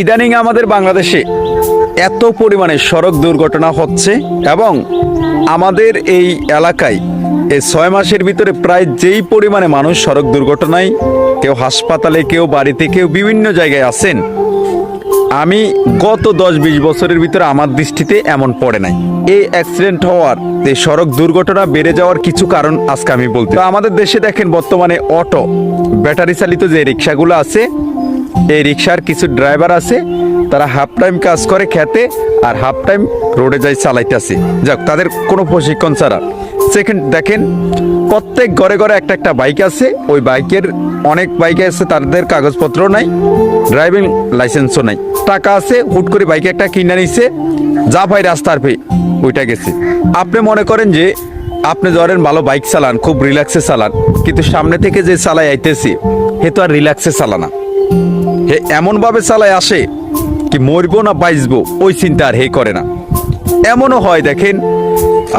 ইদানিং আমাদের বাংলাদেশে এত পরিমাণে সড়ক দুর্ঘটনা হচ্ছে এবং আমাদের এই এলাকায় এই ছয় মাসের ভিতরে প্রায় যেই পরিমাণে মানুষ সড়ক দুর্ঘটনায় কেউ হাসপাতালে, কেউ বাড়িতে, কেউ বিভিন্ন জায়গায় আছেন, আমি গত দশ বিশ বছরের ভিতরে আমার দৃষ্টিতে এমন পড়ে নাই। এই অ্যাক্সিডেন্ট হওয়ার, এই সড়ক দুর্ঘটনা বেড়ে যাওয়ার কিছু কারণ আজকে আমি বলতে আমাদের দেশে দেখেন বর্তমানে অটো ব্যাটারি চালিত যে রিক্সাগুলো আছে এই রিক্সার কিছু ড্রাইভার আছে, তারা হাফ টাইম কাজ করে খেতে আর হাফ টাইম রোডে যাই চালাইতেছে। যাক, তাদের কোনো প্রশিক্ষণ ছাড়া। সেকেন্ড, দেখেন, প্রত্যেক ঘরে ঘরে একটা একটা বাইক আছে। ওই বাইকের অনেক বাইকে আছে, তাদের কাগজপত্র নাই ড্রাইভিং লাইসেন্সও নাই। টাকা আছে, হুট করে বাইকে একটা কিনে নিছে, যা ভাই রাস্তার পে, ওইটা গেছে। আপনি মনে করেন যে, আপনি ধরেন ভালো বাইক চালান, খুব রিল্যাক্সে চালান, কিন্তু সামনে থেকে যে চালাই আইতেছে, হে তো আর রিল্যাক্সে চালানা হে, এমনভাবে চালায় আসে কি মরবো না বাঁচবো, ওই চিন্তা আর হে করে না। এমনও হয় দেখেন,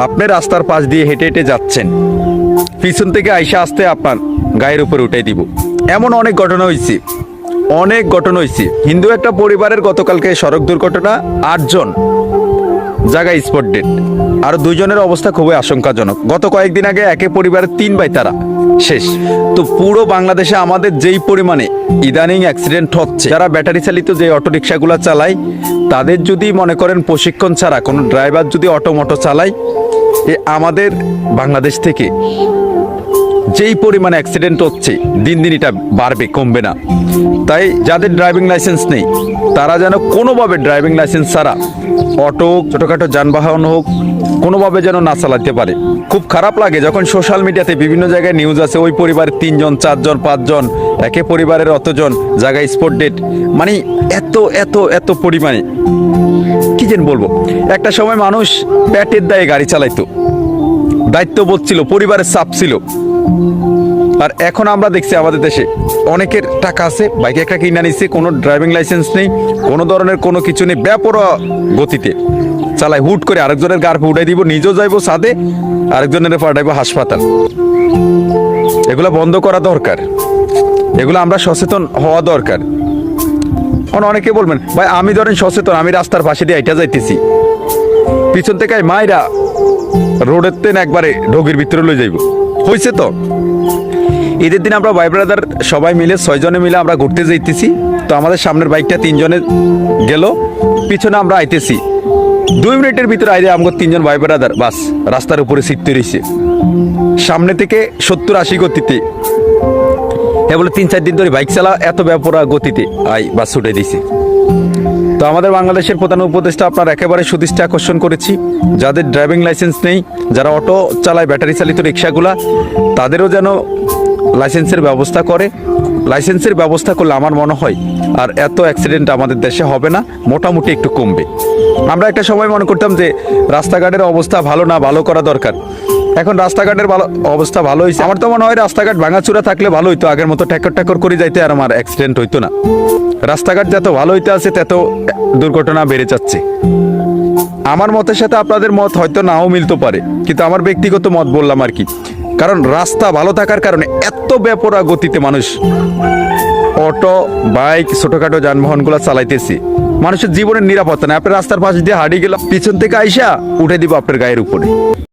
আপনি রাস্তার পাশ দিয়ে হেঁটে হেঁটে যাচ্ছেন। পিছন থেকে আইসা আসতে আপনার গায়ের উপর উঠাই দিব। এমন অনেক ঘটনা হয়েছে অনেক ঘটনা হয়েছে হিন্দু একটা পরিবারের গতকালকে সড়ক দুর্ঘটনা, আটজন জায়গায় স্পট ডেট আর দুইজনের অবস্থা খুবই আশঙ্কাজনক। গত কয়েকদিন আগে একে পরিবারের তিন ভাই তারা। শেষ। তো পুরো বাংলাদেশে আমাদের যেই পরিমাণে ইদানিং অ্যাক্সিডেন্ট হচ্ছে, যারা ব্যাটারি চালিত যে অটো রিক্সাগুলো চালায়, তাদের যদি মনে করেন প্রশিক্ষণ ছাড়া, কোনো ড্রাইভার যদি অটো মোটো চালায়, এ আমাদের বাংলাদেশ থেকে যেই পরিমাণে অ্যাক্সিডেন্ট হচ্ছে, দিন দিন এটা বাড়বে, কমবে না। তাই যাদের ড্রাইভিং লাইসেন্স নেই, তারা যেন কোনোভাবে ড্রাইভিং লাইসেন্স ছাড়া অটো, ছোটোখাটো যানবাহন হোক, কোনোভাবে যেন না চালাতে পারে। খুব খারাপ লাগে যখন সোশ্যাল মিডিয়াতে বিভিন্ন জায়গায় নিউজ আছে ওই পরিবারের তিনজন, চারজন, পাঁচজন, একে পরিবারের অতজন, জায়গায় স্পট ডেট মানে এত এত এত পরিমাণে। কি যেন বলব? একটা সময় মানুষ পেটের দায়ে গাড়ি চালাইতো। দায়িত্ববোধ ছিল, পরিবারের চাপ ছিল। আর এখন আমরা দেখছি আমাদের দেশে অনেকের টাকা আছে, বাইকে একটা কিনে নিচ্ছে কোনো ড্রাইভিং লাইসেন্স নেই, কোনো ধরনের কোনো কিছু নেই ব্যাপরোয়া গতিতে। চালাই হুট করে আরেকজনের গার্ফে উঠাই দিব, নিজেও যাইবো সাদে আরেকজনের পাঠাইবো হাসপাতাল। এগুলো বন্ধ করা দরকার। এগুলো আমরা সচেতন হওয়া দরকার। এখন অনেকে বলবেন, ভাই, আমি ধরেন সচেতন, আমি রাস্তার পাশে দিয়ে এটা যাইতেছি। পিছন থেকে মাইরা রোডের তেন একবারে ঢোগের ভিতরে লই যাইব। হয়েছে তো? ঈদের দিন আমরা ভাই ব্রাদার সবাই মিলে, ছয়জনে মিলে আমরা ঘুরতে যাইতেছি। তো আমাদের সামনের বাইকটা তিনজনে গেল, পিছনে আমরা আইতেছি। দুই মিনিটের ভিতরে আইলে আমাকে তিনজন ভাই ব্রাদার বাস, রাস্তার উপরে সিটতে রয়েছে সামনে থেকে সত্তর আশি গতিতে। এ বলে তিন চার দিন ধরে বাইক চালা, এত ব্যাপরা গতিতে আই, বাস ছুটে দিছে। তো আমাদের বাংলাদেশের প্রধান উপদেষ্টা আপনার একেবারে সুদৃষ্টি আকর্ষণ করেছি। যাদের ড্রাইভিং লাইসেন্স নেই, যারা অটো চালায় ব্যাটারি চালিত রিক্সাগুলা, তাদেরও যেন লাইসেন্সের ব্যবস্থা করে। লাইসেন্সের ব্যবস্থা করলে আমার মনে হয় আর এত অ্যাক্সিডেন্ট আমাদের দেশে হবে না, মোটামুটি একটু কমবে। আমরা একটা সময় মনে করতাম যে রাস্তাঘাটের অবস্থা ভালো না, ভালো করা দরকার। এখন রাস্তাঘাটের ভালো অবস্থা ভালো হয়েছে আমার তো মনে হয় রাস্তাঘাট ভাঙাচুরা থাকলে ভালো হইতো, আগের মতো ট্যাকর ট্যাকর করে যাইতে আর আমার অ্যাক্সিডেন্ট হইতো না। রাস্তাঘাট যত ভালো হইতে আছে, তত দুর্ঘটনা বেড়ে যাচ্ছে। আমার মতের সাথে আপনাদের মত হয়তো নাও মিলতে পারে, কিন্তু আমার ব্যক্তিগত মত বললাম আর কি। কারণ রাস্তা ভালো থাকার কারণে এত বেপরা গতিতে মানুষ অটো, বাইক, ছোটখাটো যানবাহনগুলো চালাইতেছি। মানুষের জীবনের নিরাপত্তা নেই। আপনার রাস্তার পাশে দিয়ে হারিয়ে গেলাম, পিছন থেকে আইসা উঠে দিব আপনার গায়ের উপরে।